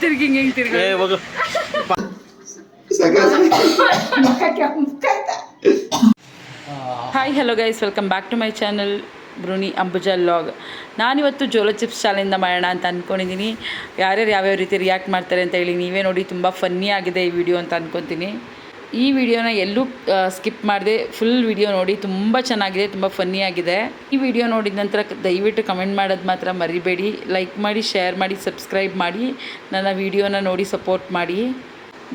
ತಿರ್ಗಿ ಹಿಂಗೆ ಹಿಂಗೆ ತಿರ್ಗಿ. Hi hello guys welcome back to my channel Brunei Ambuja log ನಾನಿವತ್ತು ಜೋಲೋ ಚಿಪ್ಸ್ ಚಾಲೆಂಜ್ ಮಾಡೋಣ ಅಂತ ಅಂದ್ಕೊಂಡಿದ್ದೀನಿ ಯಾರ್ಯಾರು ಯಾವ್ಯಾವ ರೀತಿ ರಿಯಾಕ್ಟ್ ಮಾಡ್ತಾರೆ ಅಂತ ಹೇಳಿ ನೀವೇ ನೋಡಿ ತುಂಬ ಫನ್ನಿ ಆಗಿದೆ ಈ ವಿಡಿಯೋ ಅಂತ ಅಂದ್ಕೊತೀನಿ ಈ ವಿಡಿಯೋನ ಎಲ್ಲೂ ಸ್ಕಿಪ್ ಮಾಡಿದೆ ಫುಲ್ ವಿಡಿಯೋ ನೋಡಿ ತುಂಬ ಚೆನ್ನಾಗಿದೆ ತುಂಬ ಫನ್ನಿ ಆಗಿದೆ. ಈ ವಿಡಿಯೋ ನೋಡಿದ ನಂತರ ದಯವಿಟ್ಟು ಕಮೆಂಟ್ ಮಾಡೋದು ಮಾತ್ರ ಮರಿಬೇಡಿ. ಲೈಕ್ ಮಾಡಿ ಶೇರ್ ಮಾಡಿ ಸಬ್ಸ್ಕ್ರೈಬ್ ಮಾಡಿ ನನ್ನ ವಿಡಿಯೋನ ನೋಡಿ ಸಪೋರ್ಟ್ ಮಾಡಿ.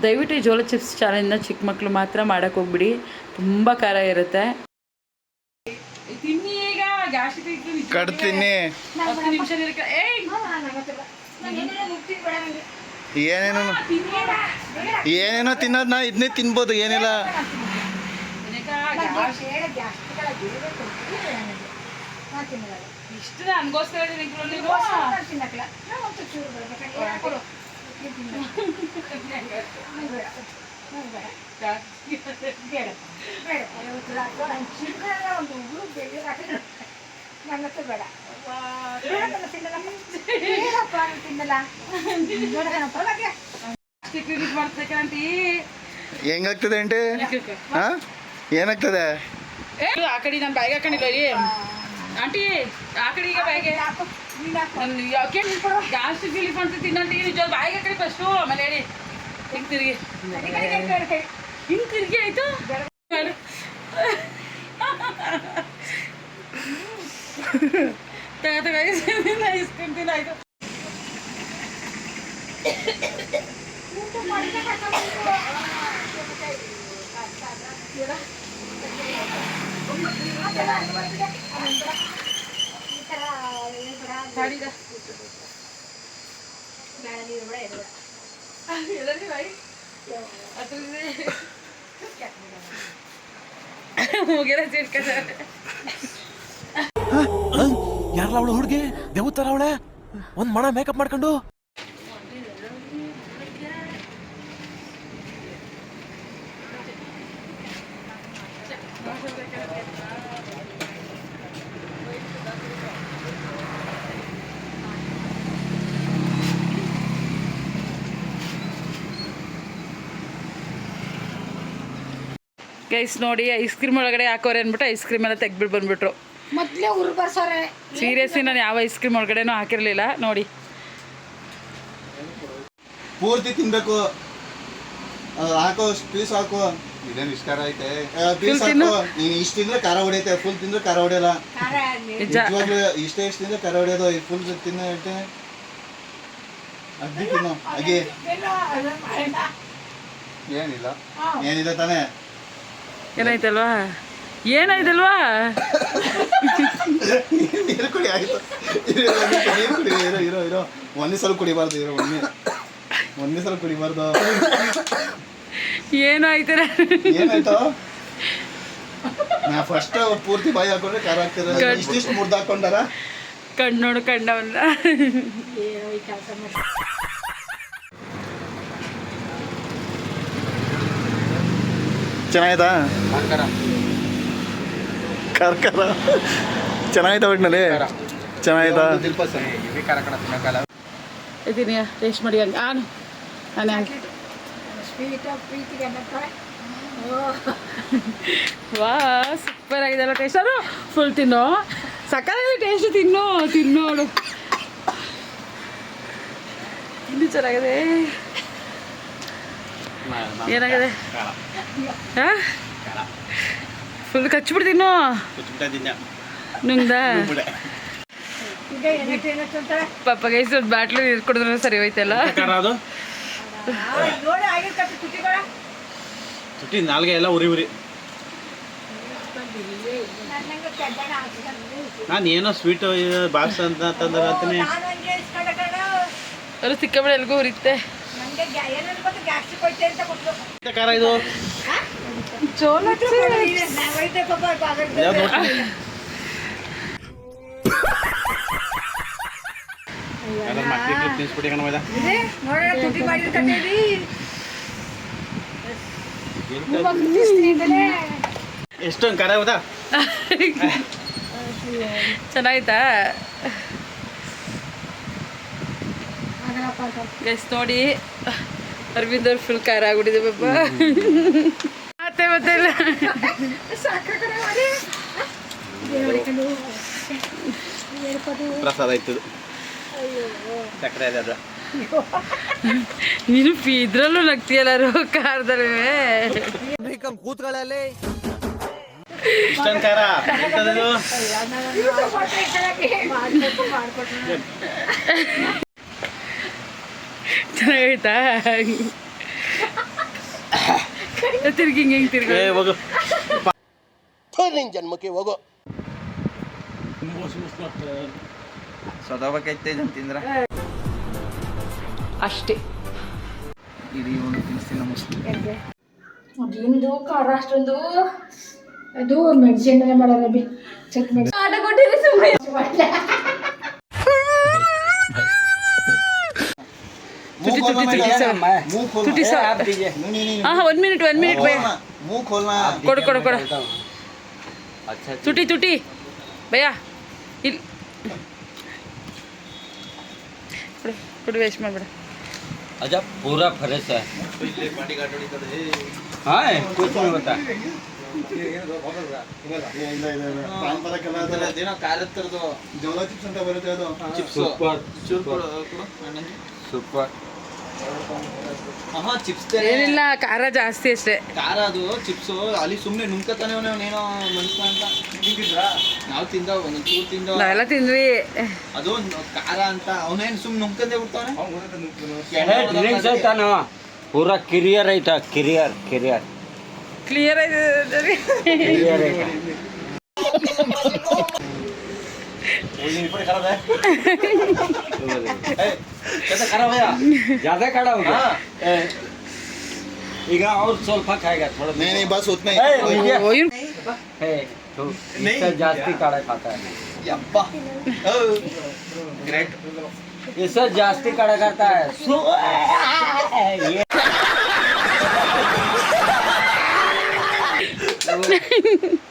ದಯವಿಟ್ಟು ಈ ಜೋಳ ಚಿಪ್ಸ್ ಚಾಲೆಂಜ್ನ ಚಿಕ್ಕ ಮಕ್ಕಳು ಮಾತ್ರ ಮಾಡೋಕ್ಕೆ ಹೋಗ್ಬಿಡಿ. ತುಂಬ ಖಾರ ಇರುತ್ತೆ. ಕಟ್ತೀನಿ ಏನೇನು ಏನೇನೋ ತಿನ್ನೋದು ನಾ ಇದನ್ನೇ ತಿನ್ಬೋದು ಏನಿಲ್ಲ ರಿಲೀಸ್ ಮಾಡ್ತಕ್ಕೆ ಆಂಟಿ ಹೆಂಗಾಗ್ತದೆ ಹಾ? ಏನಾಗ್ತದೆ? ಆ ಕಡೆ ನಾನು ಬ್ಯಾಗ್ ಹಾಕೊಂಡಿಲ್ಲ ಆಂಟಿ, ಆ ಕಡೆ ಈಗ ಬ್ಯಾಗೆ ಯಾಕೆ ಜಾಸ್ತಿ ಫೀಲಿಂಗ್ ಮಾಡ್ತೀನಿ ತಿನ್ನಂಟಿ ನಿಜ ಬ್ಯಾಗ್ ಹಾಕಿ ಫಸ್ಟು ಆಮೇಲೆ ಹೇಳಿ. ಹಿಂಗೆ ತಿರುಗಿ. ಹಿಂಗೆ ತಿರುಗಿ ಆಯ್ತು. ತಗ ತಗ ಐಸ್ ಕ್ರೀಮ್ ತಿನ್ನ ಆಯ್ತು ಗಾಡಿದ ಎಲ್ಲರಿ ಬಾಯಿ ಮುಗಿರ ಚಿಡ್ಕದ ಯಾರಲ್ಲ ಅವಳು ಹುಡುಗಿ? ದೇವತರ ಅವಳೆ? ಒಂದ್ ಮಣ ಮೇಕಪ್ ಮಾಡ್ಕೊಂಡು? ಗೈಸ್ ನೋಡಿ, ಐಸ್ ಕ್ರೀಮ್ ಒಳಗಡೆ ಹಾಕೋರೆ ಅಂದ್ಬಿಟ್ಟು ಐಸ್ ಕ್ರೀಮ್ ಎಲ್ಲ ತೆಗ್ಬಿಟ್ಟು ಬಂದ್ಬಿಟ್ರು. ಮೊದ್ಲೇ ಉರು ಬರ್ಸೋರೆ. ಸೀರಿಯಸ್ಲಿ ನಾನು ಯಾವ ಐಸ್ ಕ್ರೀಮ್ ಒಳಗಡೆನೂ ಹಾಕಿರಲಿಲ್ಲ. ನೋಡಿ. ಪೂರ್ತಿ ತಿನ್ಬೇಕು. ಅದು ಹಾಕೋ ಪೀಸ್ ಹಾಕು. ಇದೇನು ಇಷ್ಟ ಐತೆ? ಪೀಸ್. ಹಾಕೋ. ನೀನು ಇಷ್ಟ ತಿಂದ್ರೆ ಖಾರ ಹೊಡೆಯುತ್ತೆ. ಫುಲ್ ತಿಂದ್ರೆ ಖಾರ ಹೊಡೆಯಲ್ಲ. ನಿಜವಾಗ್ಲೂ ಇಷ್ಟೇ ಇಷ್ಟ ತಿಂದ್ರೆ ಖಾರ ಹೊಡೆಯೋದು. ಫುಲ್ ತಿನ್ನ ಹೇಳ್ತೇನೆ. ಅಗ್ದಿ ತಿನ್ನು. ಹಾಗೆ ಏನಿಲ್ಲ. ಏನಿಲ್ಲ ತಾನೇ. ಏನಾಯ್ತಲ್ವಾ? ಏನಾಯ್ತಲ್ವಾ? ನೀರು ಕುಡಿ ಆಯ್ತು. ಇರು, ಇರು, ನೀರು ಕುಡಿ ಇರೋ ಇರೋ ಇರೋ ಒಂದೇ ಸಲ ಕುಡಿಬಾರ್ದು ಇರೋ ಒಂದೇ ಒಂದೇ ಸಲ ಕುಡಿಬಾರ್ದು. ಏನಾಯ್ತು? ನಾ ಫಸ್ಟ್ ಪೂರ್ತಿ ಬಾಯಿ ಹಾಕೊಂಡ್ರೆ ಖಾರ ಹಾಕ್ತಾರೆ ಕಟ್- ಇಷ್ಟಿಷ್ಟು ಮುರ್ದು ಹಾಕೊಂಡಾರ? ಕಣ್ಣು ನೋಡು ಕಂಡವನ್ನ ಚೆನ್ನಾಯ್ತಾ ಕಾರ್ಕಾರ ಚೆನ್ನಾಗಿತ್ತ ಒಟ್ಟಿನಲ್ಲಿ? ಚೆನ್ನಾಯ್ತಾ ಇದೀನಿ ಟೇಸ್ಟ್ ಮಾಡಿ ಹಂಗೆ. ಆನು ನಾನು ವಾ ಸೂಪರ್ ಆಗಿದೆಲ್ಲ ಟೇಸ್ಟ್ ಅದು ಫುಲ್ ತಿನ್ನೋ? ಸಕ್ಕರೆ ಟೇಸ್ಟ್ ತಿನ್ನೋ ತಿನ್ನೋಡು ನೋಡು ಇನ್ನೂ ಚೆನ್ನಾಗಿದೆ. ಏನಾಗಿದೆ? ಹಾಂ ಫುಲ್ ಏನಕ್ಕೆ ಅಂತ ಪಾಪ ಗೈಸ್ ಒಂದು ಬಾಟ್ಲು ನೀರು ಕುಡಿದ್ರೆ ಸರಿ ಹೋಯ್ತಲ್ಲ? ತುಟಿ ನಾಲ್ಗೆ ಎಲ್ಲ ಉರಿ ಉರಿ. ನಾನು ಏನೋ ಸ್ವೀಟ್ ಬಾಕ್ಸ್ ಅಂತ ತಂದ್ರೆ ಅಂತಾನೆ. ಅದು ಸಿಕ್ಕಾಬಿಡ ಎಲ್ಗೂ ಖಾರ ಇದು? ಮಾಡಿದ ಕಟ್ಟೇರಿ ಎಷ್ಟೊಂದು ಖಾರ ಗೊತ್ತಾ ಚೆನ್ನಾಯ್ತಾ ಗೈಸ್ ನೋಡಿ. ಅರವಿಂದ್ ಅವ್ರು ಫುಲ್ ಖಾರ ಆಗ್ಬಿಟ್ಟಿದೆ ಪಾಪ. ಮತ್ತೆ ಮತ್ತೆ. ಇಲ್ಲ ಪ್ರಸಾದ ಆಯ್ತದು. ಸಕ್ಕರೆ ಅದ. ನೀನು ಪಿ- ಇದ್ರಲ್ಲೂ ನಗ್ತಿಯಲ್ಲಾರು ಕಾರ್ದಲ್ವೇ ಕೂತ್ಗಳಲ್ಲಿ? ಚೆನ್ನಾಗೈತಾ? ತಿರ್ಗಿ ಹಿಂಗೆ ಹಿಂಗೆ ತಿರ್ಗಿ? ಏ ಹೋಗು. ನಿನ್ ಜನ್ಮಕ್ಕೆ ಹೋಗೋ. ಸೊದಬೇಕೈತೆ ಇದನ್ನ ತಿಂದ್ರ? ಅಷ್ಟೇ. ಇಡೀ ಒಂದು ತಿನ್ನಿಸ್ತೀನಿ ಮಸ್ತ್ ಅದೇನಿದು? ಖಾರ ಅಷ್ಟೊಂದು. ಅದು ಮೆಣಸಿನ ಮಾಡೋಣ ಬಿ. ಚೆಕ್ ಮಾಡಿ. ಆಟ ಕೊಟ್ಟಿರಿ ತುಟಿ ತುಟಿ ತುಟಿ ಸರ್ ತುಟಿ ಸರ್ ಹಾಂ ಹಾಂ ಒಂದು ಮಿನಿಟ್ ಒಂದು ಮಿನಿಟ್ ಭಯ मुंह खोलना ಕೊಡು ಕೊಡು ಕೊಡು ತುಟಿ ತುಟಿ ಭಯ ಇಲ್ಲಿ ಕೊಡು ಕೊಡು ವೇಸ್ಟ್ ಮಾಡಬೇಡ अच्छा पूरा फ्रेश है हाँ कुछ नहीं होता ಅದೇನೋ ಖಾರದ ಥರದ್ದು ಜೋಳ ಚಿಪ್ಸ್ ಅಂತ ಬರುತ್ತೆ ಅದು ಚಿಪ್ಸ್ सुपर ಸೂಪರ್ सुपर ಆಹಾ ಚಿಪ್ಸ್ ಏನಿಲ್ಲ ಖಾರ ಜಾಸ್ತಿ ಅಷ್ಟೇ. ಖಾರ ಅದು ಚಿಪ್ಸು ಅಲ್ಲಿ ಸುಮ್ಮನೆ ನುಂಕತಾನೆ ಅವನೇನೋ ಮನುಷ್ಯ ಅಂತ. ನಾವು ತಿಂದ ಒಂದು ಚೂರು ತಿಂದ. ನಾವೆಲ್ಲ ತಿಂದ್ವಿ. ಅದು ಖಾರ ಅಂತ. ಅವನೇನು ಸುಮ್ಮನೆ ನುಂಕಂದೇ ಬಿಡ್ತಾನೆ? ಪೂರ ಕಿರಿಯರ್ ಐತ ಕಿರಿಯರ್ ಕಿರಿಯರ್. ಕ್ಲಿಯರ್ ಐತೆ. यूनिफॉर्म खराब है कैसे खराब है ज़्यादा खराब हो। गया और सोल्फा खाएगा थोड़ा नहीं। नहीं बस उतना ही नहीं तो जास्ती काढ़ा खाता है। ग्रेट ये सर जास्ती काढ़ा खाता है। सो ये। तो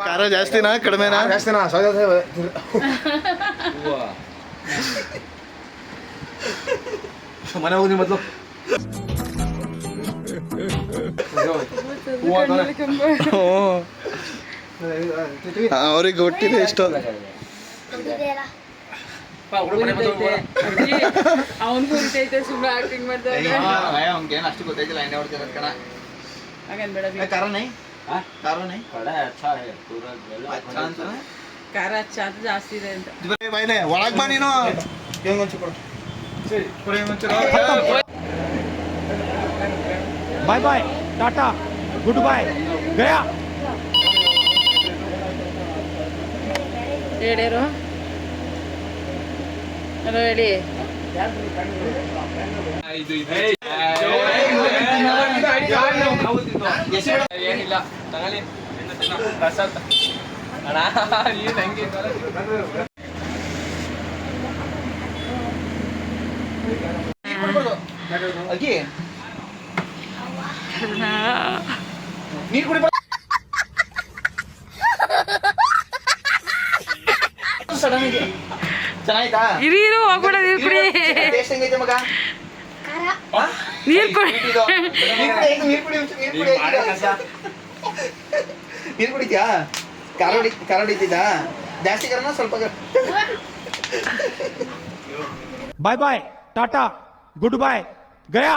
ಖಾರ ಜಾಸ್ತಿನಾ ಕಡಿಮೆನಾ ಜಾಸ್ತಿನಾ ಮನೆ ಹೋಗಿ ಮೊದಲು ಅವ್ರಿಗೆ ಗೊತ್ತಿದೆ ಇಷ್ಟು ಅವನಿಗೂ ಉರಿತೈತೆ ಸುಮ್ಮನೆ ಆಕ್ಟಿಂಗ್ ಮಾಡ್ತಾರೆ ಅವ್ನಿಗೇನು ಅಷ್ಟು ಗೊತ್ತಾಯ್ತಿಲ್ಲ ಎಣ್ಣೆ ಹೊಡ್ತಿರೋದು ಕಣ ಹಾಗನ್ಬೇಡ ಬಿ. ಖಾರ ಖಾರ ಅಚ್ಚ ಜಾಸ್ತಿ ಇದೆ ಅಂತ. ಬಾಯ್ಲೆ ಒಳಗ್ ಬಾ ನೀನು. ಹೆಂಗೊಂಚು ಕೊಡು. Bye bye Tata good bye ಗಯಾ. ಹೇಳಿರು? ಹೇಳಿ. ಏನಿಲ್ಲ ತಗೊಳ್ಳಿ ಅಣ್ಣ ನೀನು ಹೆಂಗೆ ಅಕ್ಕಿ ನೀರು ಕುಡಿ ಸಡನ್ ಆಗಿ ಚೆನ್ನಾಯ್ತಾ ಇರಿ ಇರು ಹೋಗ್ಬಿಡ ನೀರು ಕುಡಿ ಟೇಸ್ಟ್ ಹೆಂಗೈತೆ ಮಗ ನೀರ್ ಕುಡಿ ನೀರ್ ಕುಡಿತ್ಯಾ? ಖಾರ ಹೊಡಿ ಜಾಸ್ತಿ ಖಾರನ ಸ್ವಲ್ಪ bye bye tata good bye Gaya